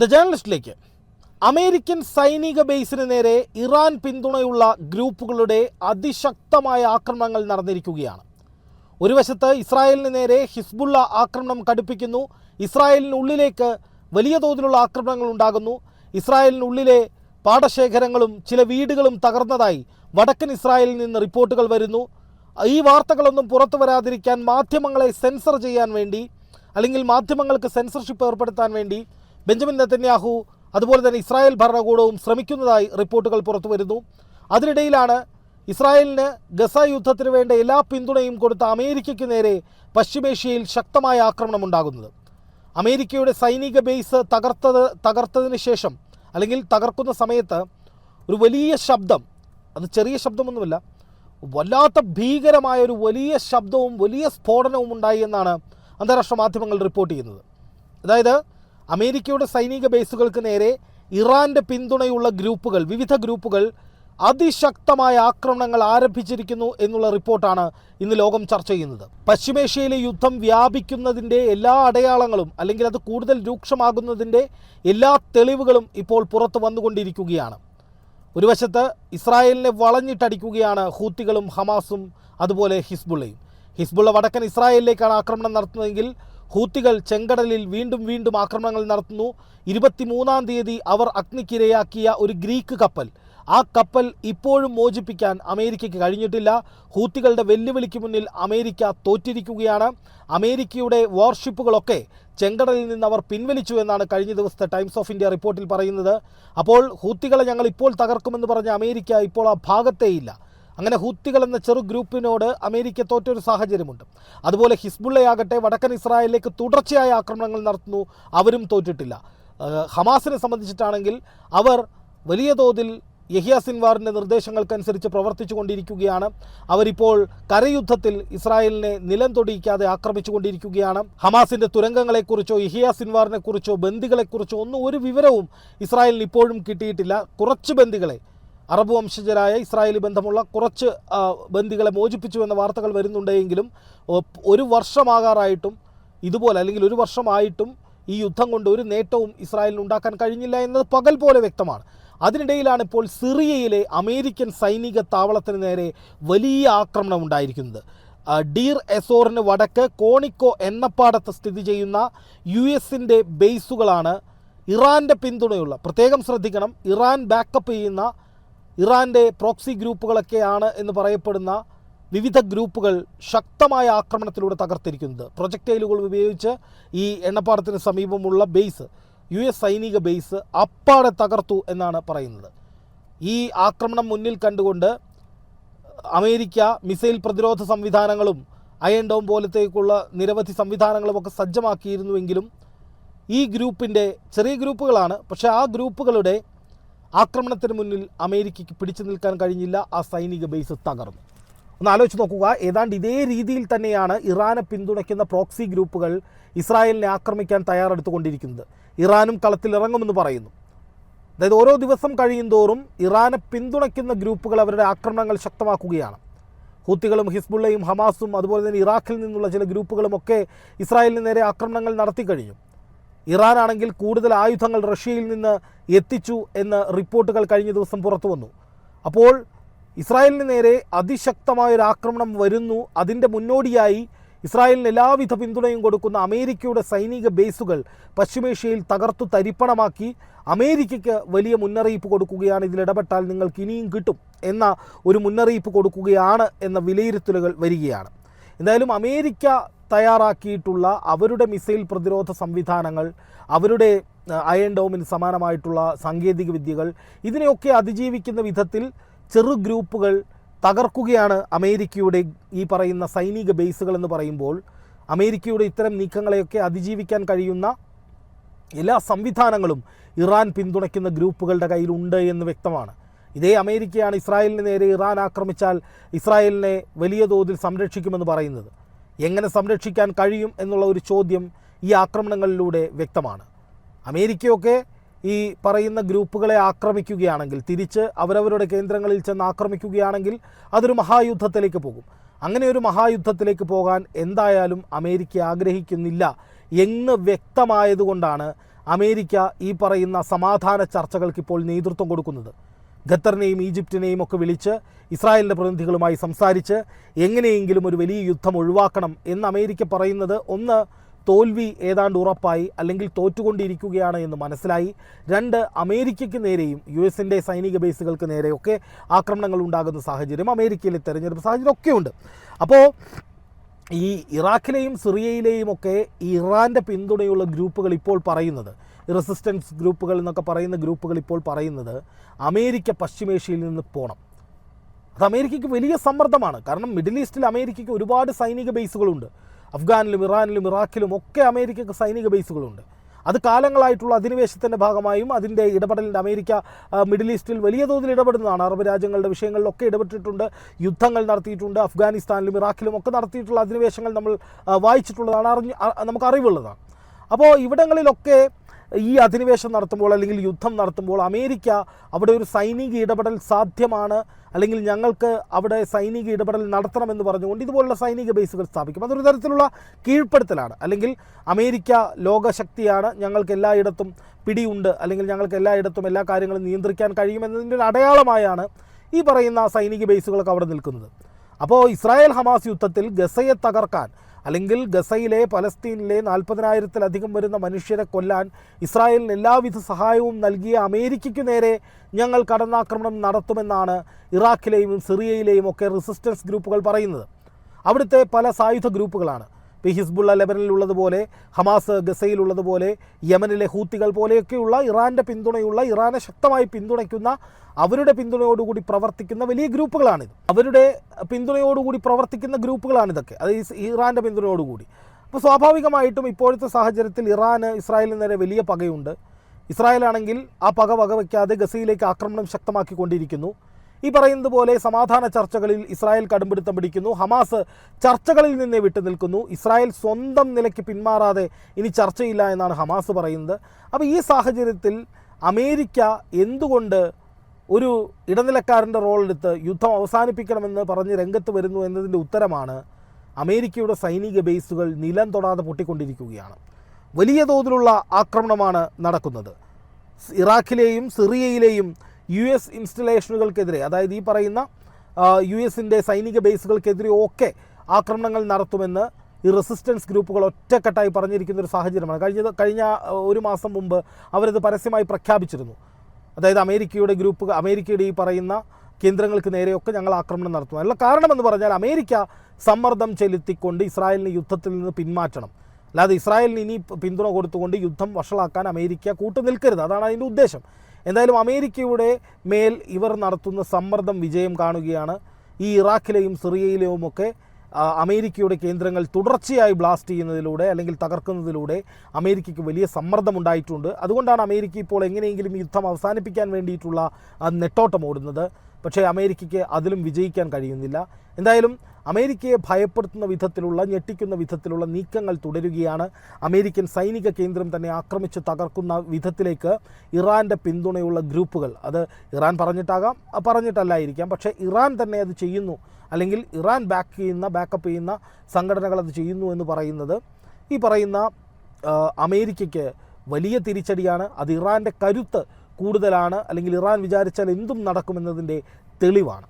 The ജേർണലിസ്റ്റിലേക്ക് American സൈനിക ബേസിന് നേരെ ഇറാൻ പിന്തുണയുള്ള ഗ്രൂപ്പുകളുടെ അതിശക്തമായ ആക്രമണങ്ങൾ നടന്നിരിക്കുകയാണ്. ഒരു വശത്ത് ഇസ്രായേലിന് നേരെ ഹിസ്ബുള്ള ആക്രമണം കടുപ്പിക്കുന്നു. ഇസ്രായേലിനുള്ളിലേക്ക് വലിയ തോതിലുള്ള ആക്രമണങ്ങൾ ഉണ്ടാകുന്നു. ഇസ്രായേലിനുള്ളിലെ പാടശേഖരങ്ങളും ചില വീടുകളും തകർന്നതായി വടക്കൻ ഇസ്രായേലിൽ നിന്ന് റിപ്പോർട്ടുകൾ വരുന്നു. ഈ വാർത്തകളൊന്നും പുറത്തു വരാതിരിക്കാൻ മാധ്യമങ്ങളെ സെൻസർ ചെയ്യാൻ വേണ്ടി അല്ലെങ്കിൽ മാധ്യമങ്ങൾക്ക് സെൻസർഷിപ്പ് ഏർപ്പെടുത്താൻ വേണ്ടി ബെഞ്ചമിൻ നെതന്യാഹു അതുപോലെ തന്നെ ഇസ്രായേൽ ഭരണകൂടവും ശ്രമിക്കുന്നതായി റിപ്പോർട്ടുകൾ പുറത്തു വരുന്നു. അതിനിടയിലാണ് ഇസ്രായേലിന് ഗസ യുദ്ധത്തിന് വേണ്ട എല്ലാ പിന്തുണയും കൊടുത്ത അമേരിക്കയ്ക്ക് നേരെ പശ്ചിമേഷ്യയിൽ ശക്തമായ ആക്രമണം ഉണ്ടാകുന്നത്. അമേരിക്കയുടെ സൈനിക ബേസ് തകർത്തത് തകർത്തതിന് ശേഷം അല്ലെങ്കിൽ തകർക്കുന്ന സമയത്ത് ഒരു വലിയ ശബ്ദം അത് ചെറിയ ശബ്ദമൊന്നുമില്ല വല്ലാത്ത ഭീകരമായ ഒരു വലിയ ശബ്ദവും വലിയ സ്ഫോടനവും ഉണ്ടായി എന്നാണ് അന്താരാഷ്ട്ര മാധ്യമങ്ങൾ റിപ്പോർട്ട് ചെയ്യുന്നത്. അതായത് അമേരിക്കയുടെ സൈനിക ബേസുകൾക്ക് നേരെ ഇറാന്റെ പിന്തുണയുള്ള ഗ്രൂപ്പുകൾ വിവിധ ഗ്രൂപ്പുകൾ അതിശക്തമായ ആക്രമണങ്ങൾ ആരംഭിച്ചിരിക്കുന്നു എന്നുള്ള റിപ്പോർട്ടാണ് ഇന്ന് ലോകം ചർച്ച ചെയ്യുന്നത്. പശ്ചിമേഷ്യയിലെ യുദ്ധം വ്യാപിക്കുന്നതിന്റെ എല്ലാ അടയാളങ്ങളും അല്ലെങ്കിൽ അത് കൂടുതൽ രൂക്ഷമാകുന്നതിന്റെ എല്ലാ തെളിവുകളും ഇപ്പോൾ പുറത്തു വന്നുകൊണ്ടിരിക്കുകയാണ്. ഒരു വശത്ത് ഇസ്രായേലിനെ വളഞ്ഞിട്ടടിക്കുകയാണ് ഹൂത്തികളും ഹമാസും അതുപോലെ ഹിസ്ബുള്ളയും. ഹിസ്ബുള്ള വടക്കൻ ഇസ്രായേലിലേക്കാണ് ആക്രമണം നടത്തുന്നതെങ്കിൽ ഹൂത്തികൾ ചെങ്കടലിൽ വീണ്ടും വീണ്ടും ആക്രമണങ്ങൾ നടത്തുന്നു. ഇരുപത്തിമൂന്നാം തീയതി അവർ അഗ്നിക്കിരയാക്കിയ ഒരു ഗ്രീക്ക് കപ്പൽ. ആ കപ്പൽ ഇപ്പോഴും മോചിപ്പിക്കാൻ അമേരിക്കയ്ക്ക് കഴിഞ്ഞിട്ടില്ല. ഹൂത്തികളുടെ വെല്ലുവിളിക്ക് മുന്നിൽ അമേരിക്ക തോറ്റിരിക്കുകയാണ്. അമേരിക്കയുടെ വാർഷിപ്പുകളൊക്കെ ചെങ്കടലിൽ നിന്ന് അവർ പിൻവലിച്ചു എന്നാണ് കഴിഞ്ഞ ദിവസത്തെ ടൈംസ് ഓഫ് ഇന്ത്യ റിപ്പോർട്ടിൽ പറയുന്നത്. അപ്പോൾ ഹൂത്തികളെ ഞങ്ങൾ ഇപ്പോൾ തകർക്കുമെന്ന് പറഞ്ഞ അമേരിക്ക ഇപ്പോൾ ആ ഭാഗത്തേയില്ല. അങ്ങനെ ഹൂത്തികൾ എന്ന ചെറു ഗ്രൂപ്പിനോട് അമേരിക്ക തോറ്റൊരു സാഹചര്യമുണ്ട്. അതുപോലെ ഹിസ്ബുള്ളയാകട്ടെ വടക്കൻ ഇസ്രായേലിലേക്ക് തുടർച്ചയായ ആക്രമണങ്ങൾ നടത്തുന്നു അവരും തോറ്റിട്ടില്ല. ഹമാസിനെ സംബന്ധിച്ചിട്ടാണെങ്കിൽ അവർ വലിയ തോതിൽ യഹിയ സിൻവാറിന്റെ നിർദ്ദേശങ്ങൾക്കനുസരിച്ച് പ്രവർത്തിച്ചു കൊണ്ടിരിക്കുകയാണ് അവരിപ്പോൾ കരയുദ്ധത്തിൽ ഇസ്രായേലിനെ നിലം തൊടിയിക്കാതെ ആക്രമിച്ചു കൊണ്ടിരിക്കുകയാണ് ഹമാസിന്റെ തുരങ്കങ്ങളെക്കുറിച്ചോ യഹിയ സിൻവാറിനെക്കുറിച്ചോ ബന്ദികളെക്കുറിച്ചോ ഒന്നും ഒരു വിവരവും ഇസ്രായേലിന് ഇപ്പോഴും കിട്ടിയിട്ടില്ല. കുറച്ച് ബന്ദികളെ അറബ് വംശജരായ ഇസ്രായേലി ബന്ധമുള്ള കുറച്ച് ബന്ദികളെ മോചിപ്പിച്ചു എന്ന വാർത്തകൾ വരുന്നുണ്ടെങ്കിലും ഒരു വർഷമാകാറായിട്ടും ഇതുപോലെ അല്ലെങ്കിൽ ഒരു വർഷമായിട്ടും ഈ യുദ്ധം കൊണ്ട് ഒരു നേട്ടവും ഇസ്രായേലിന് ഉണ്ടാക്കാൻ കഴിഞ്ഞില്ല എന്നത് പകൽ പോലെ വ്യക്തമാണ്. അതിനിടയിലാണ് ഇപ്പോൾ സിറിയയിലെ അമേരിക്കൻ സൈനിക താവളത്തിന് നേരെ വലിയ ആക്രമണം ഉണ്ടായിരിക്കുന്നത്. ഡീർ എസോറിന് വടക്ക് കോണിക്കോ എണ്ണപ്പാടത്ത് സ്ഥിതി ചെയ്യുന്ന യു എസിന്റെ ബേസുകളാണ് ഇറാന്റെ പിന്തുണയുള്ള പ്രത്യേകം ശ്രദ്ധിക്കണം ഇറാൻ ബാക്കപ്പ് ചെയ്യുന്ന ഇറാന്റെ പ്രോക്സി ഗ്രൂപ്പുകളൊക്കെയാണ് എന്ന് പറയപ്പെടുന്ന വിവിധ ഗ്രൂപ്പുകൾ ശക്തമായ ആക്രമണത്തിലൂടെ തകർത്തിരിക്കുന്നത്. പ്രൊജക്ടൈലുകൾ ഉപയോഗിച്ച് ഈ എണ്ണപ്പാടത്തിന് സമീപമുള്ള ബേസ് യു എസ് സൈനിക ബേസ് അപ്പാടെ തകർത്തു എന്നാണ് പറയുന്നത്. ഈ ആക്രമണം മുന്നിൽ കണ്ടുകൊണ്ട് അമേരിക്ക മിസൈൽ പ്രതിരോധ സംവിധാനങ്ങളും അയൺ ഡോം പോലത്തേക്കുള്ള നിരവധി സംവിധാനങ്ങളും ഒക്കെ സജ്ജമാക്കിയിരുന്നുവെങ്കിലും ഈ ഗ്രൂപ്പിന്റെ ചെറിയ ഗ്രൂപ്പുകളാണ്. പക്ഷേ ആ ഗ്രൂപ്പുകളുടെ ആക്രമണത്തിന് മുന്നിൽ അമേരിക്കയ്ക്ക് പിടിച്ചു നിൽക്കാൻ കഴിഞ്ഞില്ല. ആ സൈനിക ബേസ് തകർന്നു. ഒന്ന് ആലോചിച്ച് നോക്കുക. ഏതാണ്ട് ഇതേ രീതിയിൽ തന്നെയാണ് ഇറാനെ പിന്തുണയ്ക്കുന്ന പ്രോക്സി ഗ്രൂപ്പുകൾ ഇസ്രായേലിനെ ആക്രമിക്കാൻ തയ്യാറെടുത്തുകൊണ്ടിരിക്കുന്നത്. ഇറാനും കളത്തിലിറങ്ങുമെന്ന് പറയുന്നു. അതായത് ഓരോ ദിവസം കഴിയുന്തോറും ഇറാനെ പിന്തുണയ്ക്കുന്ന ഗ്രൂപ്പുകൾ അവരുടെ ആക്രമണങ്ങൾ ശക്തമാക്കുകയാണ്. ഹൂത്തികളും ഹിസ്ബുള്ളയും ഹമാസും അതുപോലെ തന്നെ ഇറാഖിൽ നിന്നുള്ള ചില ഗ്രൂപ്പുകളും ഒക്കെ ഇസ്രായേലിന് നേരെ ആക്രമണങ്ങൾ നടത്തി കഴിഞ്ഞു. ഇറാനാണെങ്കിൽ കൂടുതൽ ആയുധങ്ങൾ റഷ്യയിൽ നിന്ന് എത്തിച്ചു എന്ന റിപ്പോർട്ടുകൾ കഴിഞ്ഞ ദിവസം പുറത്തു വന്നു. അപ്പോൾ ഇസ്രായേലിന് നേരെ അതിശക്തമായൊരു ആക്രമണം വരുന്നു. അതിന്റെ മുന്നോടിയായി ഇസ്രായേലിന് എല്ലാവിധ പിന്തുണയും കൊടുക്കുന്ന അമേരിക്കയുടെ സൈനിക ബേസുകൾ പശ്ചിമേഷ്യയിൽ തകർത്തു തരിപ്പണമാക്കി അമേരിക്കയ്ക്ക് വലിയ മുന്നറിയിപ്പ് കൊടുക്കുകയാണ്. ഇതിലിടപെട്ടാൽ നിങ്ങൾക്ക് ഇനിയും കിട്ടും എന്ന ഒരു മുന്നറിയിപ്പ് കൊടുക്കുകയാണ് എന്ന വിലയിരുത്തലുകൾ വരികയാണ്. എന്തായാലും അമേരിക്ക തയ്യാറാക്കിയിട്ടുള്ള അവരുടെ മിസൈൽ പ്രതിരോധ സംവിധാനങ്ങൾ അവരുടെ അയൺ ഡോമിന് സമാനമായിട്ടുള്ള സാങ്കേതിക വിദ്യകൾ ഇതിനെയൊക്കെ അതിജീവിക്കുന്ന വിധത്തിൽ ചെറു ഗ്രൂപ്പുകൾ തകർക്കുകയാണ് അമേരിക്കയുടെ ഈ പറയുന്ന സൈനിക ബേസുകൾ എന്ന് പറയുമ്പോൾ. അമേരിക്കയുടെ ഇത്തരം നീക്കങ്ങളെയൊക്കെ അതിജീവിക്കാൻ കഴിയുന്ന എല്ലാ സംവിധാനങ്ങളും ഇറാൻ പിന്തുണയ്ക്കുന്ന ഗ്രൂപ്പുകളുടെ കയ്യിലുണ്ട് എന്ന് വ്യക്തമാണ്. ഇതേ അമേരിക്കയാണ് ഇസ്രായേലിന് നേരെ ഇറാൻ ആക്രമിച്ചാൽ ഇസ്രായേലിനെ വലിയ തോതിൽ സംരക്ഷിക്കുമെന്ന് പറയുന്നത്. എങ്ങനെ സംരക്ഷിക്കാൻ കഴിയും എന്നുള്ള ഒരു ചോദ്യം ഈ ആക്രമണങ്ങളിലൂടെ വ്യക്തമാണ്. അമേരിക്കയൊക്കെ ഈ പറയുന്ന ഗ്രൂപ്പുകളെ ആക്രമിക്കുകയാണെങ്കിൽ തിരിച്ച് അവരവരുടെ കേന്ദ്രങ്ങളിൽ ചെന്ന് ആക്രമിക്കുകയാണെങ്കിൽ അതൊരു മഹായുദ്ധത്തിലേക്ക് പോകും. അങ്ങനെ ഒരു മഹായുദ്ധത്തിലേക്ക് പോകാൻ എന്തായാലും അമേരിക്ക ആഗ്രഹിക്കുന്നില്ല എന്ന് വ്യക്തമായതുകൊണ്ടാണ് അമേരിക്ക ഈ പറയുന്ന സമാധാന ചർച്ചകൾക്ക് ഇപ്പോൾ നേതൃത്വം കൊടുക്കുന്നത്. ഖത്തറിനെയും ഈജിപ്തിനെയും ഒക്കെ വിളിച്ച് ഇസ്രായേലിന്റെ പ്രതിനിധികളുമായി സംസാരിച്ച് എങ്ങനെയെങ്കിലും ഒരു വലിയ യുദ്ധം ഒഴിവാക്കണം എന്ന് അമേരിക്ക പറയുന്നത് ഒന്ന് തോൽവി ഏതാണ്ട് ഉറപ്പായി അല്ലെങ്കിൽ തോറ്റുകൊണ്ടിരിക്കുകയാണ് എന്ന് മനസ്സിലായി. രണ്ട് അമേരിക്കയ്ക്ക് നേരെയും യു എസിന്റെ സൈനിക ബേസുകൾക്ക് നേരെയൊക്കെ ആക്രമണങ്ങൾ ഉണ്ടാകുന്ന സാഹചര്യം അമേരിക്കയിലെ തെരഞ്ഞെടുപ്പ് സാഹചര്യം ഒക്കെയുണ്ട്. അപ്പോൾ ഈ ഇറാഖിലെയും സിറിയയിലെയും ഒക്കെ ഇറാന്റെ പിന്തുണയുള്ള ഗ്രൂപ്പുകൾ ഇപ്പോൾ പറയുന്നത് റെസിസ്റ്റൻസ് ഗ്രൂപ്പുകൾ എന്നൊക്കെ പറയുന്ന ഗ്രൂപ്പുകൾ ഇപ്പോൾ പറയുന്നത് അമേരിക്ക പശ്ചിമേഷ്യയിൽ നിന്ന് പോകണം അത് അമേരിക്കയ്ക്ക് വലിയ സമ്മർദ്ദമാണ്. കാരണം മിഡിൽ ഈസ്റ്റിൽ അമേരിക്കയ്ക്ക് ഒരുപാട് സൈനിക ബേസുകളുണ്ട്. അഫ്ഗാനിലും ഇറാനിലും ഇറാഖിലും ഒക്കെ അമേരിക്കയ്ക്ക് സൈനിക ബേസുകളുണ്ട്. അത് കാലങ്ങളായിട്ടുള്ള അധിനിവേശത്തിന്റെ ഭാഗമായും അതിന്റെ ഇടപെടലിന്റെ അമേരിക്ക മിഡിൽ ഈസ്റ്റിൽ വലിയ തോതിൽ ഇടപെടുന്നതാണ്. അറബ് രാജ്യങ്ങളുടെ വിഷയങ്ങളിലൊക്കെ ഇടപെട്ടിട്ടുണ്ട്. യുദ്ധങ്ങൾ നടത്തിയിട്ടുണ്ട്. അഫ്ഗാനിസ്ഥാനിലും ഇറാഖിലും ഒക്കെ നടത്തിയിട്ടുള്ള അധിനിവേശങ്ങൾ നമ്മൾ വായിച്ചിട്ടുള്ളതാണ് അറിഞ്ഞ് ആ, നമുക്ക് അറിവുള്ളതാണ് അപ്പോൾ ഇവിടങ്ങളിലൊക്കെ ഈ അധിനിവേശം നടത്തുമ്പോൾ അല്ലെങ്കിൽ യുദ്ധം നടത്തുമ്പോൾ അമേരിക്ക അവിടെ ഒരു സൈനിക ഇടപെടൽ സാധ്യമാണ് അല്ലെങ്കിൽ ഞങ്ങൾക്ക് അവിടെ സൈനിക ഇടപെടൽ നടത്തണമെന്ന് പറഞ്ഞുകൊണ്ട് ഇതുപോലുള്ള സൈനിക ബേസുകൾ സ്ഥാപിക്കും. അതൊരു തരത്തിലുള്ള കീഴ്പ്പെടുത്തലാണ്. അല്ലെങ്കിൽ അമേരിക്ക ലോകശക്തിയാണ്. ഞങ്ങൾക്ക് എല്ലായിടത്തും പിടിയുണ്ട്. അല്ലെങ്കിൽ ഞങ്ങൾക്ക് എല്ലായിടത്തും എല്ലാ കാര്യങ്ങളും നിയന്ത്രിക്കാൻ കഴിയുമെന്നതിന്റെ ഒരു അടയാളമായാണ് ഈ പറയുന്ന സൈനിക ബേസുകളൊക്കെ അവിടെ നിൽക്കുന്നത്. അപ്പോൾ ഇസ്രായേൽ ഹമാസ് യുദ്ധത്തിൽ ഗസയെ തകർക്കാൻ അല്ലെങ്കിൽ ഗസയിലെ പലസ്തീനിലെ നാൽപ്പതിനായിരത്തിലധികം വരുന്ന മനുഷ്യരെ കൊല്ലാൻ ഇസ്രായേലിന് എല്ലാവിധ സഹായവും നൽകിയ അമേരിക്കയ്ക്ക് നേരെ ഞങ്ങൾ കടന്നാക്രമണം നടത്തുമെന്നാണ് ഇറാഖിലെയും സിറിയയിലെയും ഒക്കെ റെസിസ്റ്റൻസ് ഗ്രൂപ്പുകൾ പറയുന്നത്. അവിടുത്തെ പല സായുധ ഗ്രൂപ്പുകളാണ്. ഇപ്പോൾ ഹിസ്ബുള്ള ലെബനിലുള്ളതുപോലെ ഹമാസ് ഗസയിലുള്ളതുപോലെ യമനിലെ ഹൂത്തികൾ പോലെയൊക്കെയുള്ള ഇറാന്റെ പിന്തുണയുള്ള ഇറാനെ ശക്തമായി പിന്തുണയ്ക്കുന്ന അവരുടെ പിന്തുണയോടുകൂടി പ്രവർത്തിക്കുന്ന വലിയ ഗ്രൂപ്പുകളാണിത്. അവരുടെ പിന്തുണയോടുകൂടി പ്രവർത്തിക്കുന്ന ഗ്രൂപ്പുകളാണിതൊക്കെ. അത് ഇറാന്റെ പിന്തുണയോടുകൂടി. അപ്പോൾ സ്വാഭാവികമായിട്ടും ഇപ്പോഴത്തെ സാഹചര്യത്തിൽ ഇറാന് ഇസ്രായേലിന് നേരെ വലിയ പകയുണ്ട്. ഇസ്രായേലാണെങ്കിൽ ആ പക വകവയ്ക്കാതെ ഗസയിലേക്ക് ആക്രമണം ശക്തമാക്കിക്കൊണ്ടിരിക്കുന്നു. ഈ പറയുന്നത് പോലെ സമാധാന ചർച്ചകളിൽ ഇസ്രായേൽ കടുംപിടുത്തം പിടിക്കുന്നു. ഹമാസ് ചർച്ചകളിൽ നിന്നേ വിട്ടു നിൽക്കുന്നു. ഇസ്രായേൽ സ്വന്തം നിലയ്ക്ക് പിന്മാറാതെ ഇനി ചർച്ചയില്ല എന്നാണ് ഹമാസ് പറയുന്നത്. അപ്പോൾ ഈ സാഹചര്യത്തിൽ അമേരിക്ക എന്തുകൊണ്ട് ഒരു ഇടനിലക്കാരന്റെ റോളെടുത്ത് യുദ്ധം അവസാനിപ്പിക്കണമെന്ന് പറഞ്ഞ് രംഗത്ത് വരുന്നു എന്നതിന്റെ ഉത്തരമാണ് അമേരിക്കയുടെ സൈനിക ബേസുകൾ നിലം തൊടാതെ പൊട്ടിക്കൊണ്ടിരിക്കുകയാണ്. വലിയ തോതിലുള്ള ആക്രമണമാണ് നടക്കുന്നത്. ഇറാഖിലെയും സിറിയയിലെയും യു എസ് ഇൻസ്റ്റലേഷനുകൾക്കെതിരെ അതായത് ഈ പറയുന്ന യു എസിന്റെ സൈനിക ബേസുകൾക്കെതിരെ ഒക്കെ ആക്രമണങ്ങൾ നടത്തുമെന്ന് ഈ റെസിസ്റ്റൻസ് ഗ്രൂപ്പുകൾ ഒറ്റക്കെട്ടായി പറഞ്ഞിരിക്കുന്ന ഒരു സാഹചര്യമാണ്. കഴിഞ്ഞ കഴിഞ്ഞ ഒരു മാസം മുമ്പ് അവരത് പരസ്യമായി പ്രഖ്യാപിച്ചിരുന്നു. അതായത് അമേരിക്കയുടെ ഗ്രൂപ്പ് അമേരിക്കയുടെ ഈ പറയുന്ന കേന്ദ്രങ്ങൾക്ക് നേരെയൊക്കെ ഞങ്ങൾ ആക്രമണം നടത്തും അതിനുള്ള കാരണമെന്ന് പറഞ്ഞാൽ അമേരിക്ക സമ്മർദ്ദം ചെലുത്തിക്കൊണ്ട് ഇസ്രായേലിനെ യുദ്ധത്തിൽ നിന്ന് പിന്മാറ്റണം. അല്ലാതെ ഇസ്രായേലിന് ഇനി പിന്തുണ കൊടുത്തുകൊണ്ട് യുദ്ധം വഷളാക്കാൻ അമേരിക്ക കൂട്ടു നിൽക്കരുത് അതാണ് അതിന്റെ ഉദ്ദേശം. എന്തായാലും അമേരിക്കയുടെ മേൽ ഇവർ നടത്തുന്ന സമ്മർദ്ദം വിജയം കാണുകയാണ്. ഈ ഇറാഖിലെയും സിറിയയിലെയും ഒക്കെ അമേരിക്കയുടെ കേന്ദ്രങ്ങൾ തുടർച്ചയായി ബ്ലാസ്റ്റ് ചെയ്യുന്നതിലൂടെ അല്ലെങ്കിൽ തകർക്കുന്നതിലൂടെ അമേരിക്കയ്ക്ക് വലിയ സമ്മർദ്ദമുണ്ടായിട്ടുണ്ട് അതുകൊണ്ടാണ് അമേരിക്ക ഇപ്പോൾ എങ്ങനെയെങ്കിലും യുദ്ധം അവസാനിപ്പിക്കാൻ വേണ്ടിയിട്ടുള്ള നെട്ടോട്ടം ഓടുന്നത്. പക്ഷേ അമേരിക്കയ്ക്ക് അതിലും വിജയിക്കാൻ കഴിയുന്നില്ല. എന്തായാലും അമേരിക്കയെ ഭയപ്പെടുത്തുന്ന വിധത്തിലുള്ള ഞെട്ടിക്കുന്ന വിധത്തിലുള്ള നീക്കങ്ങൾ തുടരുകയാണ്. അമേരിക്കൻ സൈനിക കേന്ദ്രം തന്നെ ആക്രമിച്ച് തകർക്കുന്ന വിധത്തിലേക്ക് ഇറാന്റെ പിന്തുണയുള്ള ഗ്രൂപ്പുകൾ. അത് ഇറാൻ പറഞ്ഞിട്ടാകാം പറഞ്ഞിട്ടല്ലായിരിക്കാം. പക്ഷേ ഇറാൻ തന്നെ അത് ചെയ്യുന്നു. അല്ലെങ്കിൽ ഇറാൻ ബാക്ക് ചെയ്യുന്ന ബാക്കപ്പ് ചെയ്യുന്ന സംഘടനകൾ അത് ചെയ്യുന്നു എന്ന് പറയുന്നത് ഈ പറയുന്ന അമേരിക്കയ്ക്ക് വലിയ തിരിച്ചടിയാണ്. അത് ഇറാന്റെ കരുത്ത് കൂടുതലാണ് അല്ലെങ്കിൽ ഇറാൻ വിചാരിച്ചാൽ എന്തും നടക്കുമെന്നതിന്റെ തെളിവാണ്.